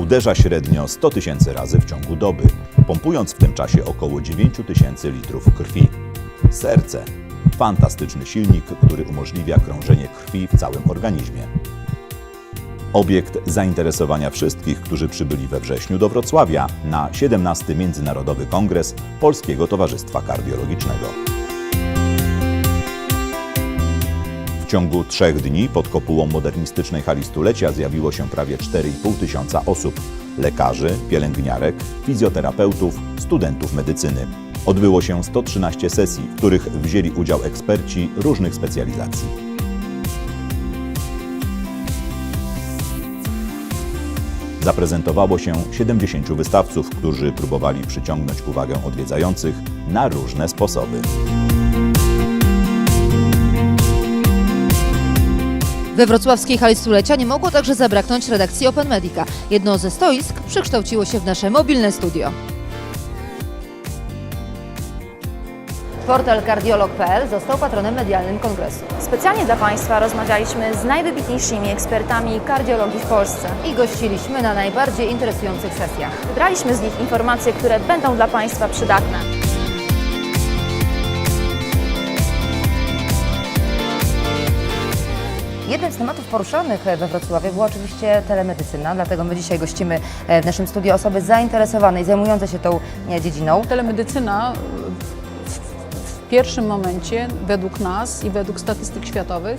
uderza średnio 100 tysięcy razy w ciągu doby, pompując w tym czasie około 9 tysięcy litrów krwi. Serce. Fantastyczny silnik, który umożliwia krążenie krwi w całym organizmie. Obiekt zainteresowania wszystkich, którzy przybyli we wrześniu do Wrocławia na 17 Międzynarodowy Kongres Polskiego Towarzystwa Kardiologicznego. W ciągu trzech dni pod kopułą modernistycznej hali stulecia zjawiło się prawie 4,5 tysiąca osób lekarzy, pielęgniarek, fizjoterapeutów, studentów medycyny. Odbyło się 113 sesji, w których wzięli udział eksperci różnych specjalizacji. Zaprezentowało się 70 wystawców, którzy próbowali przyciągnąć uwagę odwiedzających na różne sposoby. We wrocławskiej hali stulecia nie mogło także zabraknąć redakcji Open Medica. Jedno ze stoisk przekształciło się w nasze mobilne studio. Portal kardiolog.pl został patronem medialnym kongresu. Specjalnie dla Państwa rozmawialiśmy z najwybitniejszymi ekspertami kardiologii w Polsce. I gościliśmy na najbardziej interesujących sesjach. Wybraliśmy z nich informacje, które będą dla Państwa przydatne. Jednym z tematów poruszonych we Wrocławiu była oczywiście telemedycyna, dlatego my dzisiaj gościmy e, w naszym studiu osoby zainteresowane i zajmujące się tą e, dziedziną. Telemedycyna w, w pierwszym momencie, według nas i według statystyk światowych,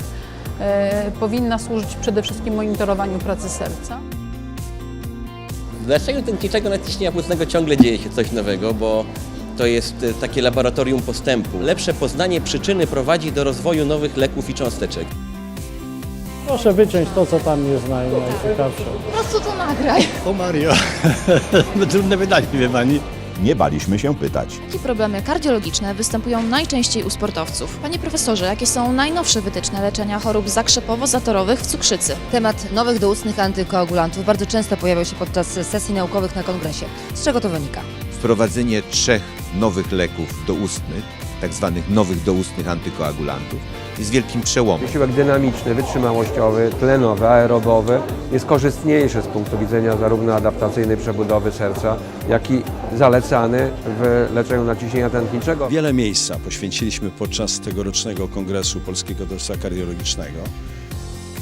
e, powinna służyć przede wszystkim monitorowaniu pracy serca. W leczeniu tętniczego naciśnienia płucnego ciągle dzieje się coś nowego, bo to jest e, takie laboratorium postępu. Lepsze poznanie przyczyny prowadzi do rozwoju nowych leków i cząsteczek. Proszę wyciąć to, co tam jest naj, najciekawsze. O Mario, trudne pytanie, wie pani. Nie baliśmy się pytać. Jakie problemy kardiologiczne występują najczęściej u sportowców? Panie profesorze, jakie są najnowsze wytyczne leczenia chorób zakrzepowo-zatorowych w cukrzycy? Temat nowych doustnych antykoagulantów bardzo często pojawiał się podczas sesji naukowych na kongresie. Z czego to wynika? wprowadzenie trzech nowych leków doustnych, tak zwanych nowych doustnych antykoagulantów, jest wielkim przełomem. Wysiłek dynamiczny, wytrzymałościowy, tlenowy, aerobowy jest korzystniejszy z punktu widzenia zarówno adaptacyjnej przebudowy serca, jak i zalecany w leczeniu naciśnienia tętniczego. Wiele miejsca poświęciliśmy podczas tegorocznego Kongresu Polskiego Towarzystwa Kardiologicznego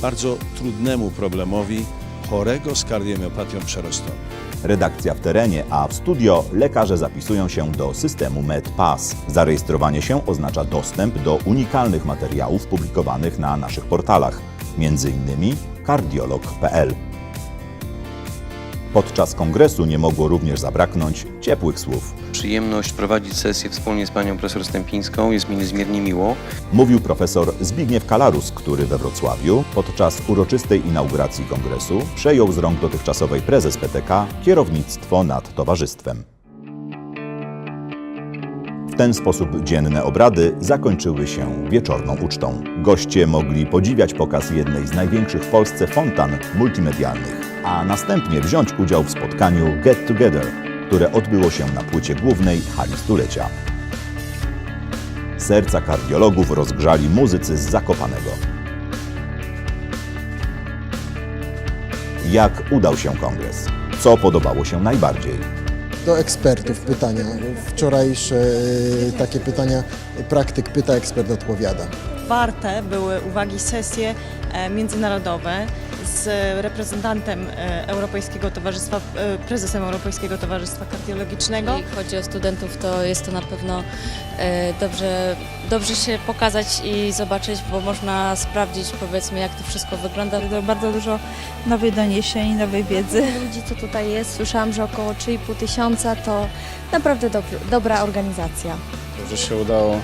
bardzo trudnemu problemowi chorego z kardiomiopatią przerostową. Redakcja w terenie, a w studio lekarze zapisują się do systemu MedPass. Zarejestrowanie się oznacza dostęp do unikalnych materiałów publikowanych na naszych portalach, m.in. kardiolog.pl. Podczas kongresu nie mogło również zabraknąć ciepłych słów. Przyjemność prowadzić sesję wspólnie z panią profesor Stępińską. Jest mi niezmiernie miło. Mówił profesor Zbigniew Kalarus, który we Wrocławiu podczas uroczystej inauguracji kongresu przejął z rąk dotychczasowej prezes PTK kierownictwo nad towarzystwem. Ten sposób dzienne obrady zakończyły się wieczorną ucztą. Goście mogli podziwiać pokaz jednej z największych w Polsce fontan multimedialnych, a następnie wziąć udział w spotkaniu Get Together, które odbyło się na płycie głównej hali stulecia. Serca kardiologów rozgrzali muzycy z Zakopanego. Jak udał się kongres? Co podobało się najbardziej? Do ekspertów pytania. Wczorajsze e, takie pytania praktyk pyta, ekspert odpowiada. Warte były uwagi sesje e, międzynarodowe z reprezentantem e, Europejskiego Towarzystwa, e, prezesem Europejskiego Towarzystwa Kardiologicznego. Jeśli chodzi o studentów, to jest to na pewno e, dobrze, dobrze się pokazać i zobaczyć, bo można sprawdzić powiedzmy jak to wszystko wygląda. Bardzo dużo nowych doniesień, nowej wiedzy. Ludzi, co tutaj jest, słyszałam, że około 3,5 tysiąca to naprawdę dobra organizacja. Że się udało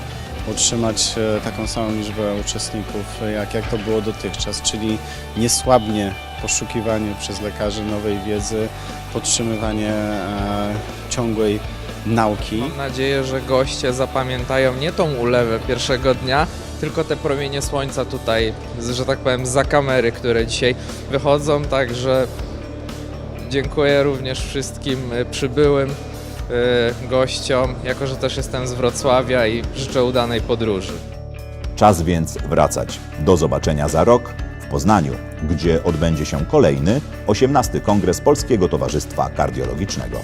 utrzymać e, taką samą liczbę uczestników, e, jak, jak to było dotychczas, czyli niesłabnie poszukiwanie przez lekarzy nowej wiedzy, podtrzymywanie e, ciągłej nauki. Mam nadzieję, że goście zapamiętają nie tą ulewę pierwszego dnia, tylko te promienie słońca tutaj, że tak powiem, za kamery, które dzisiaj wychodzą. Także dziękuję również wszystkim przybyłym gościom, jako że też jestem z Wrocławia i życzę udanej podróży. Czas więc wracać. Do zobaczenia za rok w Poznaniu, gdzie odbędzie się kolejny, 18 Kongres Polskiego Towarzystwa Kardiologicznego.